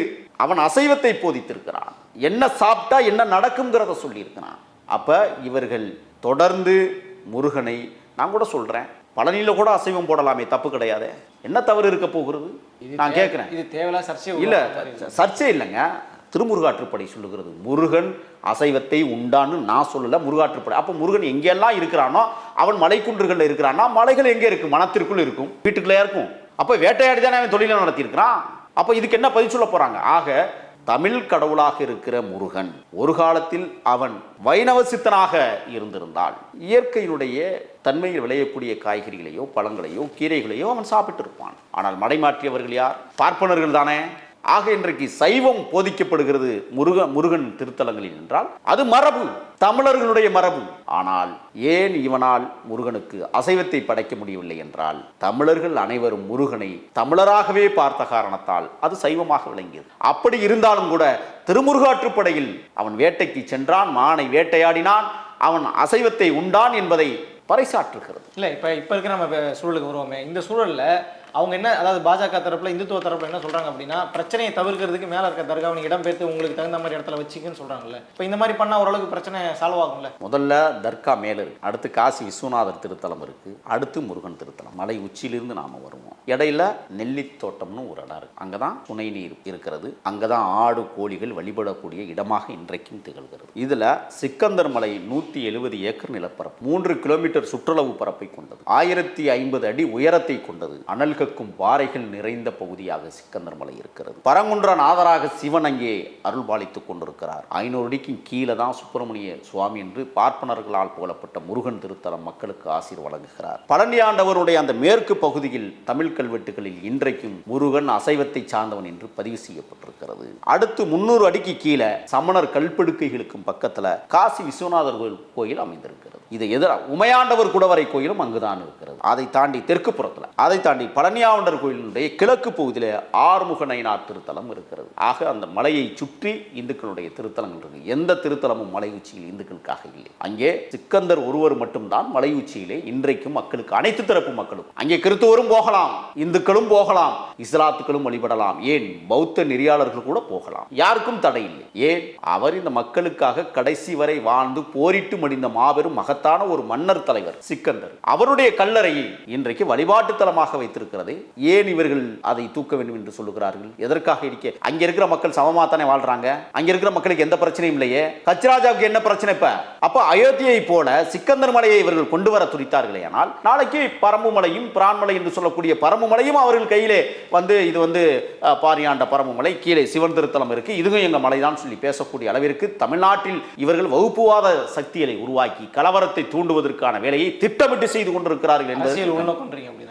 [SPEAKER 1] அவன் அசைவத்தை போதித்திருக்கிறான். என்ன சாப்பிட்டா என்ன நடக்குங்கிறத சொல்லியிருக்கிறான். அப்ப இவர்கள் தொடர்ந்து முருகனை நான் கூட சொல்றேன் பழனியில கூட அசைவம் போடலாமே தப்பு கிடையாது. என்ன தவறு இருக்க போகிறது? நான் கேட்கிறேன்.
[SPEAKER 2] இது தேவையில்ல சர்ச்சை
[SPEAKER 1] இல்ல சர்ச்சை இல்லைங்க. திருமுருகாற்றுப்படை சொல்லுகிறது. முருகன் அசைவத்தை உண்டான்னு நான் சொல்லல முருகாற்றுப்படை. அப்போ முருகன் எங்கெல்லாம் இருக்கிறானோ அவன் மலைக்குன்றுகளில் இருக்கிறான்னா மலைகள் எங்கே இருக்கு மனத்திற்குள் இருக்கும். வீட்டுக்குள்ளே இருக்கும்? அப்போ வேட்டையாடி தானே அவன் தொழிலை நடத்தியிருக்கிறான்? அப்போ இதுக்கு என்ன பதில் சொல்ல போறாங்க? ஆக தமிழ் கடவுளாக இருக்கிற முருகன். ஒரு காலத்தில் அவன் வைணவ சித்தனாக இருந்திருந்தால் இயற்கையினுடைய தன்மையில் விளையக்கூடிய காய்கறிகளையோ பழங்களையோ கீரைகளையோ அவன் சாப்பிட்டு இருப்பான் ஆனால் மடைமாற்றியவர்கள் யார்? பார்ப்பனர்கள் தானே. ஆக இன்றைக்கு சைவம் போதிக்கப்படுகிறது முருக முருகன் திருத்தலங்களில் என்றால் அது மரபு தமிழர்களுடைய மரபு. ஆனால் ஏன் இவனால் முருகனுக்கு அசைவத்தை படைக்க முடியவில்லை என்றால் தமிழர்கள் அனைவரும் முருகனை தமிழராகவே பார்த்த காரணத்தால் அது சைவமாக விளங்கியது. அப்படி இருந்தாலும் கூட திருமுருகாற்றுப்படையில் அவன் வேட்டைக்கு சென்றான் மானை வேட்டையாடினான் அவன் அசைவத்தை உண்டான் என்பதை பறைசாற்றுகிறது.
[SPEAKER 2] இல்லை இப்போ இப்போ இருக்கிற நம்ம சூழலுக்கு வருவோமே. இந்த சூழல்ல அவங்க என்ன அதாவது பாஜக தரப்புல இந்துத்துவ தரப்புல என்ன சொல்றாங்க அப்படின்னா பிரச்சனையை தவிர்க்கிறதுக்கு மேல இருக்க தர்காவை நீங்க இடம் உங்களுக்கு தகுந்த மாதிரி இடத்துல வச்சுக்குன்னு சொல்றாங்கல்ல. இப்போ இந்த மாதிரி பண்ணா ஓரளவுக்கு பிரச்சனை சால்வ் ஆகும்ல?
[SPEAKER 1] முதல்ல தர்கா மேல இருக்கு. அடுத்து காசி விஸ்வநாதர் திருத்தலம் இருக்கு. அடுத்து முருகன் திருத்தலம். மலை உச்சியிலிருந்து நாம வருவோம். இடையில நெல்லி தோட்டம்னு ஒரு இடம் இருக்கு. அங்கதான் துணை நீர் இருக்கிறது. அங்கதான் ஆடு கோழிகள் வழிபடக்கூடிய இடமாக இன்றைக்கும் திகழ்கிறது. இதுல சிக்கந்தர் மலை நூத்தி எழுபது ஏக்கர் நிலப்பரப்பு மூன்று கிலோமீட்டர் சுற்றளவு பரப்பை கொண்டது. ஆயிரத்தி ஐம்பது அடி உயரத்தை கொண்டது. அனல்கள் கக்கும் பாறைகள் நிறைந்த பகுதியாக சிக்கந்தர் மலை இருக்கிறது. பரங்குன்ற நாதராக சிவன் அங்கே அருள் பாலித்துக் கொண்டிருக்கிறார். ஐநூறு அடிக்கும் கீழே தான் சுப்பிரமணிய சுவாமி என்று பார்ப்பனர்களால் புகழப்பட்ட முருகன் திருத்தலம் மக்களுக்கு ஆசீர் வழங்குகிறார். பழனி ஆண்டவருடைய அந்த மேற்கு பகுதியில் தமிழ் கல்வெட்டுகளில் இன்றைக்கும் முருகன் அசைவத்தை சார்ந்தவன் என்று பதிவு செய்யப்பட்டிருக்கிறது. அடுத்து முன்னூறு அடிக்கு கீழே சமணர் கல்படுக்கைகளுக்கும் பக்கத்துல காசி விஸ்வநாதர் கோயில் கோயில் அமைந்திருக்கிறது. இது எதிராக உமையாண்டவர் குடவரை கோயிலும் அங்குதான் இருக்கிறது. அதை தாண்டி தெற்கு புறத்தில் அதை தாண்டி பழனி கன்னியாவண்டர் கோயிலினுடைய கிழக்கு பகுதியில் ஆறுமுக நயினார் திருத்தலம் இருக்கிறது. ஆக அந்த மலையை சுற்றி இந்துக்களுடைய திருத்தலங்கள் இருக்கு. எந்த திருத்தலமும் மலை உச்சியில் இந்துக்களுக்காக இல்லை. அங்கே சிக்கந்தர் ஒருவர் மட்டும்தான் மலை உச்சியிலே இன்றைக்கும் மக்களுக்கு அனைத்து தரப்பு மக்களும் அங்கே கிறிஸ்துவரும் போகலாம் இந்துக்களும் போகலாம் இஸ்லாத்துக்களும் வழிபடலாம். ஏன்? பௌத்த நெறியாளர்கள் கூட போகலாம். யாருக்கும் தடை இல்லை. ஏன்? அவர் இந்த மக்களுக்காக கடைசி வரை வாழ்ந்து போரிட்டு மடிந்த மாபெரும் மகத்தான ஒரு மன்னர் தலைவர் சிக்கந்தர். அவருடைய கல்லறையை இன்றைக்கு வழிபாட்டு தலமாக வைத்திருக்கிறார். வைத்திருக்கிறது ஏன் இவர்கள் அதை தூக்க வேண்டும் என்று சொல்லுகிறார்கள்? எதற்காக இருக்க அங்க இருக்கிற மக்கள் சமமா தானே வாழ்றாங்க? அங்க இருக்கிற மக்களுக்கு எந்த பிரச்சனையும் இல்லையே? கச்ராஜாவுக்கு என்ன பிரச்சனை இப்ப? அப்ப அயோத்தியை போல சிக்கந்தர் மலையை இவர்கள் கொண்டு வர துடித்தார்களே ஆனால் நாளைக்கு பரம்பு மலையும் பிரான்மலை என்று சொல்லக்கூடிய பரம்பு மலையும் அவர்கள் கையிலே வந்து இது வந்து பாரியாண்ட பரம்பு மலை கீழே சிவன் திருத்தலம் இருக்கு. இதுவும் எங்க மலைதான் சொல்லி பேசக்கூடிய அளவிற்கு தமிழ்நாட்டில் இவர்கள் வகுப்புவாத சக்திகளை உருவாக்கி கலவரத்தை தூண்டுவதற்கான வேலையை திட்டமிட்டு செய்து கொண்டிருக்கிறார்கள் என்பது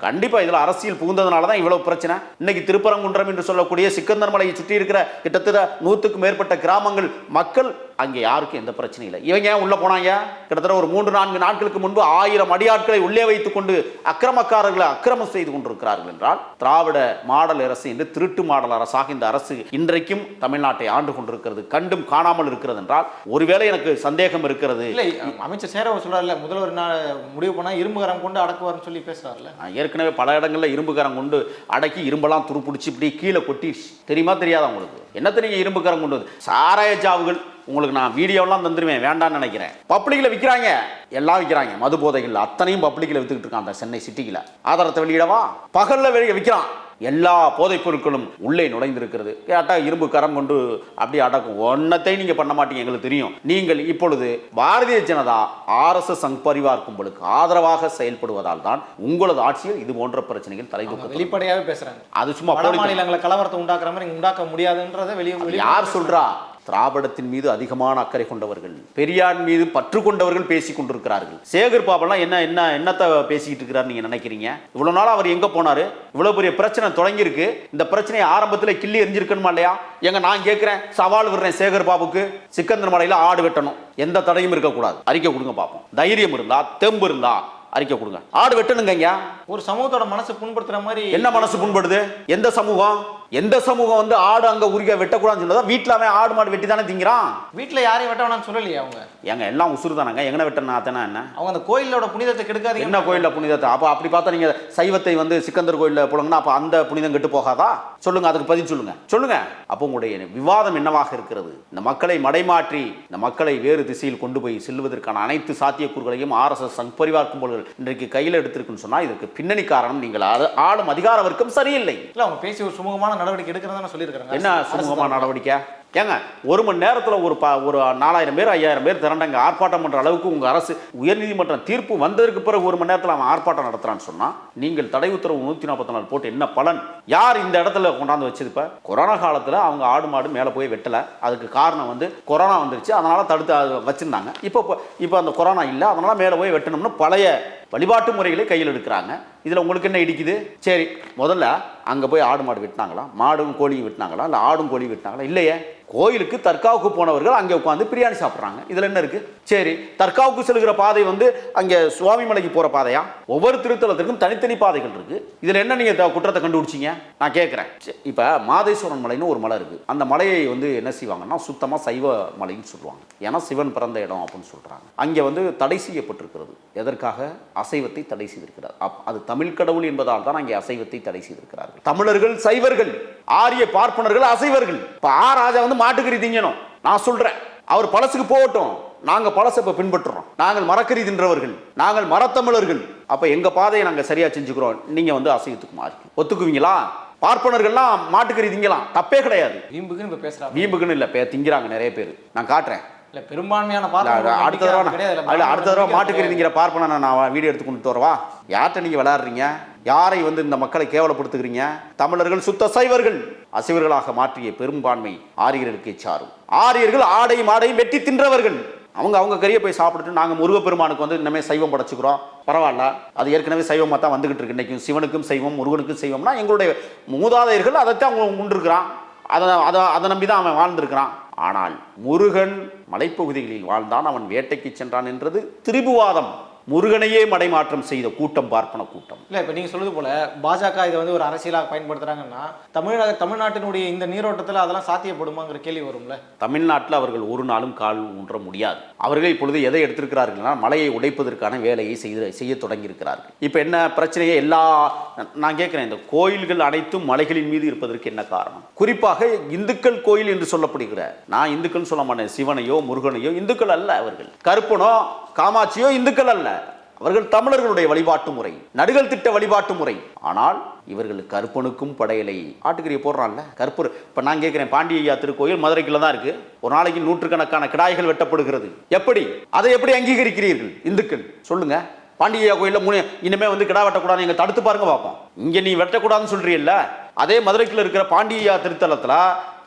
[SPEAKER 1] கண்டிப்பா இதுல அரசியல் புகுந்ததுனால தான் இவ்வளவு பிரச்சனை. இன்னைக்கு திருப்பரங்குன்றம் என்று சொல்லக்கூடிய சிக்கந்தர் மலையை சுற்றி இருக்கிற கிட்டத்தட்ட நூற்றுக்கும் மேற்பட்ட கிராமங்கள் மக்கள் அங்கே யாருக்கும் எந்த பிரச்சனையும் இல்லை. இவங்க ஏன் உள்ள போனாங்க? கிட்டத்தட்ட ஒரு மூன்று நான்கு நாட்களுக்கு முன்பு ஆயிரம் அடியாட்களை உள்ளே வைத்துக் கொண்டு அக்கிரமக்காரர்களை அக்கிரமம் செய்து கொண்டிருக்கிறார்கள் என்றால் திராவிட மாடல் அரசு என்று திருட்டு மாடல் அரசாக இந்த அரசு இன்றைக்கும் தமிழ்நாட்டை ஆண்டு கொண்டிருக்கிறது. கண்டும் காணாமல் இருக்கிறது என்றால் ஒருவேளை எனக்கு சந்தேகம் இருக்கிறது.
[SPEAKER 2] இல்லை அமைச்சர் சேரவர் சொல்றாருல முதல்வர் நான் முடிவு பண்ணா இரும்பு கரம் கொண்டு அடக்குவார்னு சொல்லி பேசுறாருல
[SPEAKER 1] ஏற்கனவே பல இடங்களில் இரும்புக்கரம் கொண்டு அடக்கி இரும்பெல்லாம் துருப்பிடிச்சு இப்படி கீழே கொட்டிடுச்சு. தெரியுமா தெரியாதா உங்களுக்கு? என்னத்த நீங்கள் இரும்புக்கரம் கொண்டு சாராய சாவுகள் உங்களுக்கு நான் வீடியோலாம் தந்துருவேன் வேண்டாம்னு நினைக்கிறேன். பப்ளிக்கில் விற்கிறாங்க எல்லாம் விற்கிறாங்க மது போதைகள் அத்தனையும் பப்ளிக்கில் வித்துக்கிட்டு இருக்கான் அந்த சென்னை சிட்டியில். ஆதாரத்தை வெளியிடவா? பகலில் வெளியே விற்கிறான் எல்லா போதைப் பொருட்களும் உள்ளே நுழைந்திருக்கிறது. கேட்டால் இரும்பு கரம் கொண்டு அப்படியே அடக்கும். ஒன்னத்தை நீங்கள் பண்ண மாட்டீங்க எங்களுக்கு தெரியும். நீங்கள் இப்பொழுது பாரதிய ஜனதா ஆர்எஸ்எஸ் சங் பரிவார் கும்பலுக்கு ஆதரவாக செயல்படுவதால் தான் உங்களது ஆட்சியில் இது போன்ற பிரச்சனைகள் தலை
[SPEAKER 2] அவங்க
[SPEAKER 1] தூக்க
[SPEAKER 2] வெளிப்படையாவே பேசுறாங்க.
[SPEAKER 1] அது சும்மா
[SPEAKER 2] மாநிலங்களை கலவரத்தை உண்டாக்குற மாதிரி உண்டாக்க முடியாதுன்றதை வெளியே
[SPEAKER 1] யார் சொல்றா? திராவிடத்தின் மீது அதிகமான அக்கறை கொண்டவர்கள் பெரியார் மீது பற்று கொண்டவர்கள் பேசிக் கொண்டிருக்கிறார்கள். சேகர் பாபெல்லாம் என்ன என்ன என்னத்தை பேசிக்கிட்டு இருக்கிறார் நீங்க நினைக்கிறீங்க? இவ்வளவு நாள் அவர் எங்க போனாரு? இவ்வளவு பெரிய பிரச்சனை தொடங்கியிருக்கு. இந்த பிரச்சனையை ஆரம்பத்தில் கிள்ளி எரிஞ்சிருக்கணுமா இல்லையா? எங்க நான் கேட்கிறேன் சவால் விடுறேன் சேகர் பாபுக்கு. சிக்கந்தர் மலையில ஆடு வெட்டணும். எந்த தடையும் இருக்கக்கூடாது. அறிக்கை கொடுங்க பார்ப்போம் தைரியம் இருந்தா தெம்பு இருந்தா அறிக்கை கொடுங்க. ஆடு வெட்டணுங்க
[SPEAKER 2] ஒரு சமூகத்தோட மனசை புண்படுத்துற மாதிரி
[SPEAKER 1] என்ன மனசு புண்படுது? எந்த சமூகம்? எந்த சமூகம் வந்து ஆடு அங்க உரிக்க வெட்டக்கூடாதுன்னு சொன்னதா வீட்டில் அவன் ஆடு மாடு வெட்டி தானே திங்கிறான்?
[SPEAKER 2] வீட்டுல யாரையும் வெட்ட வேணாம்னு சொல்லலையே அவங்க.
[SPEAKER 1] ஏங்க எல்லாம் உசுறு தானங்க? எங்கன வெட்டனா அத்தனை என்ன?
[SPEAKER 2] அவங்க அந்த கோயிலோட புனிதத்தை கெடுக்காதீங்க.
[SPEAKER 1] என்ன கோயிலில் புனிதத்தை? அப்போ அப்படி பார்த்தா நீங்கள் சைவத்தை வந்து சிக்கந்தர் கோயிலில் போடுங்கன்னா அப்போ அந்த புனிதம் கெட்டு போகாதா? சொல்லுங்க அதுக்கு பதில் சொல்லுங்க. சொல்லுங்க. அப்போ உங்களுடைய விவாதம் என்னவாக இருக்கிறது? இந்த மக்களை மடைமாற்றி இந்த மக்களை வேறு திசையில் கொண்டு போய் செல்வதற்கான அனைத்து சாத்தியக்கூறுகளையும் ஆர்எஸ்எஸ் சங் பரிவார் கும்பல்கள் இன்றைக்கு கையில் எடுத்திருக்குன்னு சொன்னால் இதற்கு பின்னணி காரணம் நீங்கள் ஆள- ஆளும் அதிகார வர்க்கம் சரியில்லை.
[SPEAKER 2] இல்ல அவங்க பேசி ஒரு சுமூகமான நடவடிக்கை எடுக்கிறதா சொல்லியிருக்காங்க
[SPEAKER 1] என்ன சுமூகமான நடவடிக்கை? ஏங்க ஒரு மணி நேரத்தில் ஒரு ப ஒரு நாலாயிரம் பேர் ஐயாயிரம் பேர் திரண்டாங்க. ஆர்ப்பாட்டம் பண்ணுற அளவுக்கு உங்கள் அரசு உயர்நீதிமன்றம் தீர்ப்பு வந்ததற்கு பிறகு ஒரு மணி நேரத்தில் அவன் ஆர்ப்பாட்டம் நடத்துறான்னு சொன்னால் நீங்கள் தடை உத்தரவு நூற்றி நாற்பத்தி நாலு போட்டு என்ன பலன்? யார் இந்த இடத்துல கொண்டாந்து வச்சது இப்போ? கொரோனா காலத்தில் அவங்க ஆடு மாடு மேலே போய் வெட்டலை. அதுக்கு காரணம் வந்து கொரோனா வந்துருச்சு. அதனால் தடுத்து அது வச்சுருந்தாங்க. இப்போ இப்போ அந்த கொரோனா இல்லை. அதனால் மேலே போய் வெட்டணும்னு பழைய வழிபாட்டு முறைகளை கையில் எடுக்கிறாங்க. இதில் உங்களுக்கு என்ன இடிக்குது? சரி முதல்ல அங்கே போய் ஆடு மாடு வெட்டினாங்களா? மாடும் கோழியும் வெட்டினாங்களா? இல்லை ஆடும் கோழியும் வெட்டினாங்களா? இல்லையே. கோயிலுக்கு தர்காவுக்கு போனவர்கள் அங்கே உட்காந்து பிரியாணி சாப்பிட்றாங்க. இதில் என்ன இருக்குது சரி தர்காவுக்கு செல்கிற பாதை வந்து அங்கே சுவாமி மலைக்கு போகிற பாதையா? ஒவ்வொரு திருத்தலத்திற்கும் தனித்தனி பாதைகள் இருக்குது இதில் என்ன நீங்கள் குற்றத்தை கண்டுபிடிச்சிங்க? நான் கேட்குறேன். இப்போ மாதேஸ்வரன் மலைன்னு ஒரு மலை இருக்குது அந்த மலையை வந்து என்ன செய்வாங்கன்னா சுத்தமாக சைவ மலைன்னு சொல்லுவாங்க. ஏன்னா சிவன் பிறந்த இடம் அப்படின்னு சொல்கிறாங்க அங்கே வந்து தடை செய்யப்பட்டிருக்கிறது. எதற்காக? அசைவத்தை தடை செய்திருக்கிறார். அப்- அது தமிழ் கடவுள் என்பதால் தான் அங்கே அசைவத்தை தடை செய்திருக்கிறார்கள். தமிழர்கள் சைவர்கள் ஆரிய பார்ப்பனர்கள் அசைவர்கள். இப்போ ஆ ராஜா வந்து மாட்டுக்கறி திங்கணும். நான் சொல்றேன். அவர் பழசுக்கு போகட்டும். நாங்க பழசை இப்ப பின்பற்றுறோம். நாங்கள் மரக்கறி தின்றவர்கள் நாங்கள் மரத்தமிழர்கள். அப்ப எங்க பாதையை நாங்க சரியா செஞ்சுக்கிறோம். நீங்க வந்து அசைவத்துக்கு மாறி. ஒத்துக்குவீங்களா? பார்ப்பனர்கள்லாம் மாட்டுக்கறி திங்கலாம். தப்பே கிடையாது.
[SPEAKER 2] வீம்புக்குன்னு இப்ப பேசுறாங்க
[SPEAKER 1] வீம்புக்குன்னு இல்லை. பே திங்கிறாங்க நிறைய பேர். நான் காட்டுறேன்.
[SPEAKER 2] இல்ல பெரும்பான்மையான
[SPEAKER 1] அடுத்த தடவை அடுத்த தடவை மாட்டுக்கறி. திங்கிற பார்ப்பன நான் வீடியோ எடுத்து கொண்டு வரவா யார்கிட்ட நீங்க விளையாடுறீங்க? யாரை வந்து இந்த மக்களை கேவலப்படுத்துகிறீங்க? தமிழர்கள் சுத்த சைவர்கள். அசைவர்களாக மாற்றிய பெரும்பான்மை ஆரியர்களுக்கு சாரும். ஆரியர்கள் ஆடையும் ஆடையும் வெட்டி தின்றவர்கள். அவங்க அவங்க கறியை போய் சாப்பிட்டுட்டு நாங்கள் முருகப்பெருமானுக்கு வந்து இன்னமே சைவம் படைச்சிக்கிறோம். பரவாயில்ல. அது ஏற்கனவே சைவமாக தான் வந்துகிட்டு இருக்கு. இன்னைக்கும் சிவனுக்கும் சைவம் முருகனுக்கும் சைவம்னா எங்களுடைய மூதாதையர்கள் அதைத்தான் அவங்க உண்டிருக்கிறான். அதை அதை அதை நம்பி தான் அவன் வாழ்ந்திருக்கிறான். ஆனால் முருகன் மலைப்பகுதிகளில் வாழ்ந்தான். அவன் வேட்டைக்கு சென்றான் என்றது திரிபுவாதம். முருகனையே மடைமாற்றம் செய்த கூட்டம் பார்ப்பன கூட்டம்.
[SPEAKER 2] இல்லை இப்போ நீங்கள் சொல்லுது போல பாஜக இதை வந்து ஒரு அரசியலாக பயன்படுத்துறாங்கன்னா தமிழக தமிழ்நாட்டினுடைய இந்த நீரோட்டத்தில் அதெல்லாம் சாத்தியப்படுமாங்கிற கேள்வி வரும்ல?
[SPEAKER 1] தமிழ்நாட்டில் அவர்கள் ஒரு நாளும் கால் ஊன்ற முடியாது. அவர்கள் இப்பொழுது எதை எடுத்திருக்கிறார்கள்னா மலையை உடைப்பதற்கான வேலையை செய்து செய்ய தொடங்கியிருக்கிறார்கள். இப்போ என்ன பிரச்சனையே எல்லா நான் கேட்குறேன் இந்த கோயில்கள் அனைத்தும் மலைகளின் மீது இருப்பதற்கு என்ன காரணம்? குறிப்பாக இந்துக்கள் கோயில் என்று சொல்லப்படுகிற நான் இந்துக்கள் சொல்ல மாட்டேன் சிவனையோ முருகனையோ இந்துக்கள் அல்ல அவர்கள். கருப்பனோ காமாட்சியோ இந்துக்கள் அல்ல. அவர்கள் தமிழர்களுடைய வழிபாட்டு முறை நடுகள் திட்ட வழிபாட்டு முறை. ஆனால் இவர்கள் கருப்பனுக்கும் படையலை ஆட்டுக்கறியை போடுறான்ல கற்பூர் இப்போ நான் கேட்குறேன் பாண்டியா திருக்கோயில் மதுரைக்குள்ள தான் இருக்கு. ஒரு நாளைக்கு நூற்றுக்கணக்கான கிடாய்கள் வெட்டப்படுகிறது. எப்படி? அதை எப்படி அங்கீகரிக்கிறீர்கள் இந்துக்கள்? சொல்லுங்க. பாண்டியா கோயிலில் மூணு இனிமே வந்து கிடா வெட்டக்கூடாது நீங்க தடுத்து பாருங்க பார்ப்போம் இங்க நீ வெட்டக்கூடாதுன்னு சொல்றீல்ல. அதே மதுரைக்குள்ள இருக்கிற பாண்டியா திருத்தலத்தில்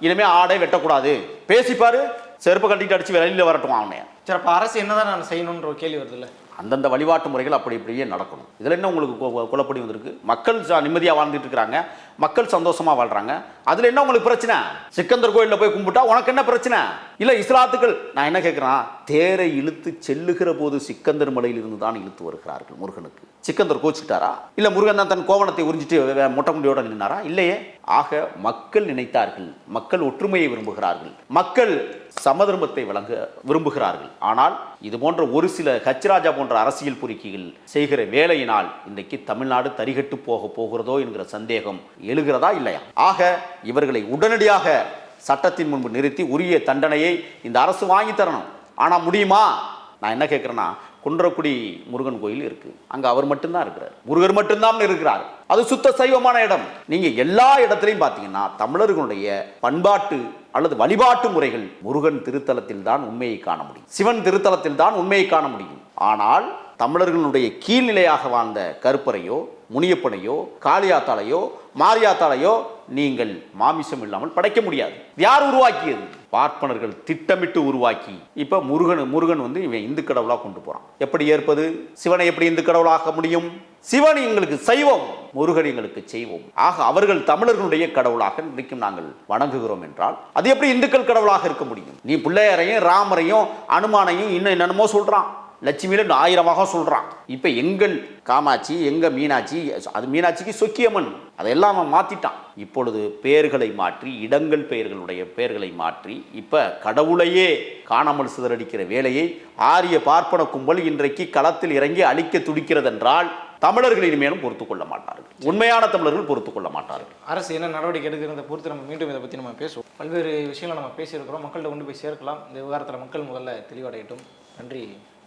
[SPEAKER 1] இனிமே ஆடை வெட்டக்கூடாது. பேசிப்பாரு செருப்பு கட்டிட்டு அடிச்சு வெளியில் வரட்டும் அவனைய.
[SPEAKER 2] சரி அப்போ அரசு என்னதான் நான் செய்யணுன்ற ஒரு கேள்வி வருதுல்ல?
[SPEAKER 1] அந்தந்த வழிபாட்டு முறைகள் அப்படி இப்படியே நடக்கணும். இதில் என்ன உங்களுக்கு கு- குழப்படி வந்திருக்கு? மக்கள் நிம்மதியாக வாழ்ந்துட்டு இருக்கிறாங்க மக்கள் சந்தோஷமாக வாழ்கிறாங்க அதில் என்ன உங்களுக்கு பிரச்சனை? சிக்கந்தர் கோயிலில் போய் கும்பிட்டா உனக்கு என்ன பிரச்சனை? இல்லை இஸ்லாத்துக்கள் நான் என்ன கேட்குறேன் தேரை இழுத்து செல்லுகிற போது சிக்கந்தர் மலையிலிருந்து தான் இழுத்து வருகிறார்கள் முருகனுக்கு. சிக்கந்தர் கோச்சிட்டாரா இல்லை முருகன் தான் தன் கோவணத்தை உறிஞ்சிட்டு வே- நின்னாரா? இல்லையே. ஆக மக்கள் நினைத்தார்கள். மக்கள் ஒற்றுமையை விரும்புகிறார்கள். மக்கள் சமதர்மத்தை வழங்க விரும்புகிறார்கள். ஆனால் இது போன்ற ஒரு சில ஹச்ராஜா போன்ற அரசியல் பொறுக்கிகள் செய்கிற வேலையினால் இன்றைக்கு தமிழ்நாடு தரிகட்டு போக போகிறதோ என்கிற சந்தேகம் எழுகிறதா இல்லையா? ஆக இவர்களை உடனடியாக சட்டத்தின் முன்பு நிறுத்தி உரிய தண்டனையை இந்த அரசு வாங்கி தரணும். ஆனால் முடியுமா? நான் என்ன கேட்குறேன்னா குன்றக்குடி முருகன் கோயில் இருக்கு. அங்க அவர் மட்டும்தான் இருக்கிறார். முருகர் மட்டும்தான் இருக்கிறார். அது சுத்த சைவமான இடம். நீங்க எல்லா இடத்துலையும் பார்த்தீங்கன்னா தமிழர்களுடைய பண்பாட்டு அல்லது வழிபாட்டு முறைகள் முருகன் திருத்தலத்தில் தான் உண்மையை காண முடியும். சிவன் திருத்தலத்தில் தான் உண்மையை காண முடியும். ஆனால் தமிழர்களுடைய கீழ்நிலையாக வாழ்ந்த கருப்பரையோ முனியப்பனையோ காளியாத்தாலையோ மாரியாத்தாலையோ நீங்கள் மாமிசம் இல்லாமல் படைக்க முடியாது. யார் உருவாக்கியது? பார்ப்பனர்கள் திட்டமிட்டு உருவாக்கி. இப்ப முருகன் முருகன் வந்து இவன் இந்து கடவுளா கொண்டு போறான். எப்படி ஏற்பது? சிவனை எப்படி இந்து கடவுளாக்க முடியும்? சிவன் எங்களுக்கு சைவம் முருகன் எங்களுக்கு செய்வோம். ஆக அவர்கள் தமிழர்களுடைய கடவுளாக இன்றைக்கும் நாங்கள் வணங்குகிறோம் என்றால் அது எப்படி இந்துக்கள் கடவுளாக இருக்க முடியும்? நீ பிள்ளையாரையும் ராமரையும் அனுமானையும் இன்னும் என்னென்னமோ சொல்றான். லட்சுமியில் ஆயிரமாக சொல்கிறான் இப்போ எங்கள் காமாட்சி எங்கள் மீனாட்சி அது மீனாட்சிக்கு சொக்கியம்மன். அதையெல்லாம் அவன் மாற்றிட்டான் இப்பொழுது பெயர்களை மாற்றி இடங்கள் பெயர்களுடைய பெயர்களை மாற்றி இப்போ கடவுளையே காணாமல் சிதறடிக்கிற வேலையை ஆரிய பார்ப்பன கும்பல் இன்றைக்கு களத்தில் இறங்கி அழிக்க துடிக்கிறதென்றால் தமிழர்கள் இனிமேலும் பொறுத்து கொள்ள மாட்டார்கள். உண்மையான தமிழர்கள் பொறுத்து கொள்ள மாட்டார்கள்.
[SPEAKER 2] அரசு என்ன நடவடிக்கை எடுக்கிறத பொறுத்து நம்ம மீண்டும் இதை பற்றி நம்ம பேசுவோம். பல்வேறு விஷயங்களை நம்ம பேசியிருக்கிறோம். மக்கள்கிட்ட கொண்டு போய் சேர்க்கலாம். இந்த விவகாரத்தில் மக்கள் முதல்ல தெளிவடையட்டும். நன்றி.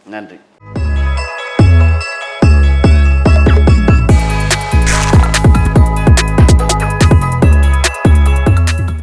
[SPEAKER 1] நன்றி.